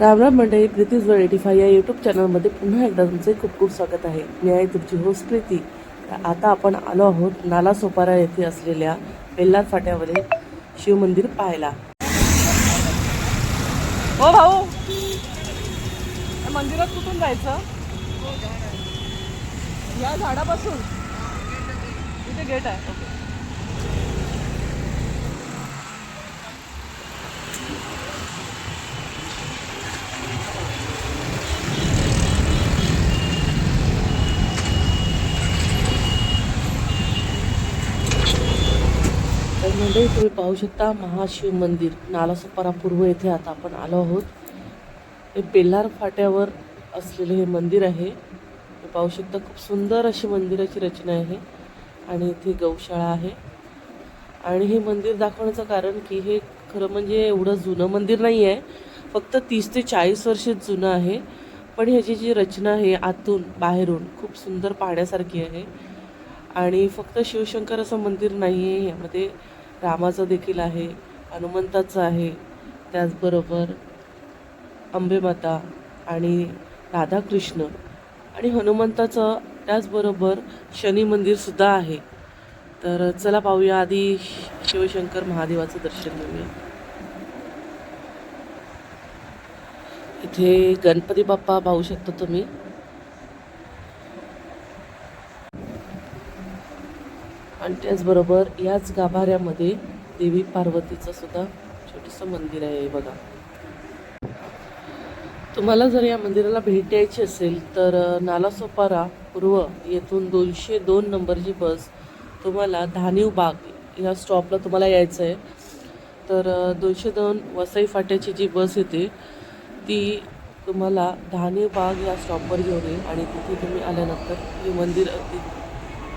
राम राम मंडळी प्रीतीज वर eighty five या यूट्यूब चॅनलमध्ये पुन्हा एकदा तुमचे खूप खूप स्वागत आहे. मी आहे तुमची होस्ट प्रीती. तर आता आपण आलो आहोत नाला सोपारा येथे असलेल्या बेल्लार फाट्यावरील शिवमंदिर पाहायला. हो भाऊ. मंदिरात कुठून जायचं? या झाडापासून. इथे गेट आहे. ओके तर मंडळी तुम्ही पाहू शकता महाशिव मंदिर. नालासोपारा पूर्व येथे आता आपण आलो आहोत. हे बेल्लार फाट्यावर असलेले हे मंदिर आहे. तुम्ही पाहू शकता खूप सुंदर अशी मंदिराची रचना आहे आणि इथे गौशाळा आहे. आणि हे मंदिर दाखवण्याचं कारण की हे खरं म्हणजे एवढं जुनं मंदिर नाही आहे फक्त तीस ते चाळीस वर्ष जुनं आहे. पण ह्याची जी रचना आहे आतून बाहेरून खूप सुंदर पाहण्यासारखी आहे. आणि फक्त शिवशंकर असं मंदिर नाही आहे यामध्ये रामाचं देखील आहे हनुमंताचं आहे त्याचबरोबर अंबेमाता आणि राधाकृष्ण. आणि हनुमंताचं त्याचबरोबर शनी मंदिरसुद्धा आहे. तर चला पाहूया आधी शिवशंकर महादेवाचं दर्शन घेऊया. इथे गणपती बाप्पा पाहू शकता तुम्ही. आणि त्याचबरोबर याच गाभाऱ्यामध्ये देवी पार्वतीचं सुद्धा छोटंसं मंदिर आहे बघा. तुम्हाला जर या मंदिराला भेट द्यायची असेल तर नालासोपारा पूर्व येथून दोनशे दोन नंबरची बस तुम्हाला धानीव बाग या स्टॉपला तुम्हाला यायचं आहे तर दोनशे दोन वसई फाट्याची जी बस येते ती तुम्हाला धानीव बाग या स्टॉपवर घेऊन येईल आणि तिथे तुम्ही आल्यानंतर हे मंदिर अगदी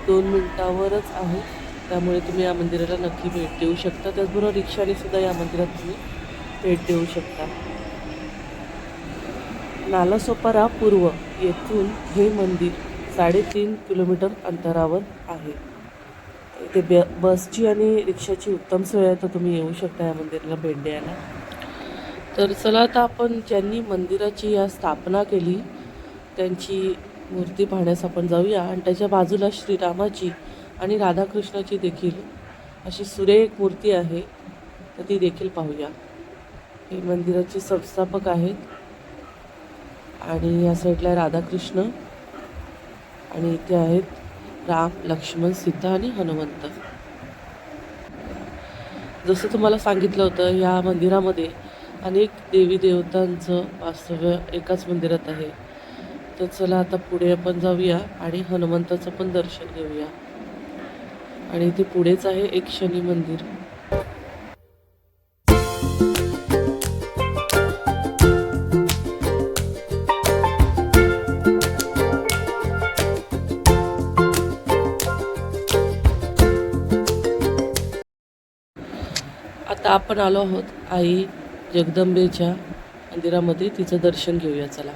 दोन मिनटावरच आहे. त्यामुळे तुम्ही या मंदिराला नक्की भेट देऊ शकता. त्याचबरोबर रिक्षाने सुद्धा या मंदिरात तुम्ही भेट देऊ शकता. नालासोपारा पूर्व येथून हे मंदिर साडेतीन किलोमीटर अंतरावर आहे. इथे ब बसची आणि रिक्षाची उत्तम सोय आहे. तर तुम्ही येऊ शकता या मंदिराला भेट द्यायला. तर चला आता आपण ज्यांनी मंदिराची या स्थापना केली त्यांची मूर्ती पाहण्यास आपण जाऊया आणि त्याच्या बाजूला श्रीरामाची आणि राधाकृष्णाची देखील अशी सुरेख मूर्ती आहे तर ती देखील पाहूया. हे मंदिराचे संस्थापक आहेत आणि या साईडला राधाकृष्ण आणि इथे आहेत राम लक्ष्मण सीता आणि हनुमंत. जसं तुम्हाला सांगितलं होतं या मंदिरामध्ये अनेक देवी देवतांचं वास्तव्य एकाच मंदिरात आहे. तर चला आता पुढे आपण जाऊया आणि हनुमंताचं पण दर्शन घेऊया. आणि इथे पुढेच आहे एक शनी मंदिर. आता आपण आलो आहोत आई जगदंबेच्या मंदिरामध्ये. तिचं दर्शन घेऊया चला.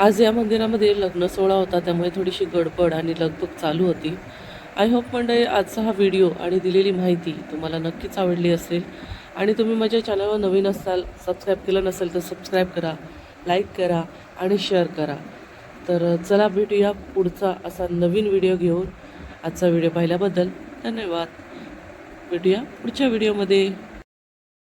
आज या मंदिरामध्ये लग्न सोहळा होता त्यामुळे थोडीशी गडबड आणि लगबग चालू होती. आय होप मंडळी आजचा हा व्हिडिओ आणि दिलेली माहिती तुम्हाला नक्कीच आवडली असेल. आणि तुम्ही माझ्या चॅनलवर नवीन असाल सबस्क्राईब केलं नसेल तर सबस्क्राईब करा लाईक करा आणि शेअर करा. तर चला भेटूया पुढचा असा नवीन व्हिडिओ घेऊन. आजचा व्हिडिओ पाहिल्याबद्दल धन्यवाद. भेटूया पुढच्या व्हिडिओमध्ये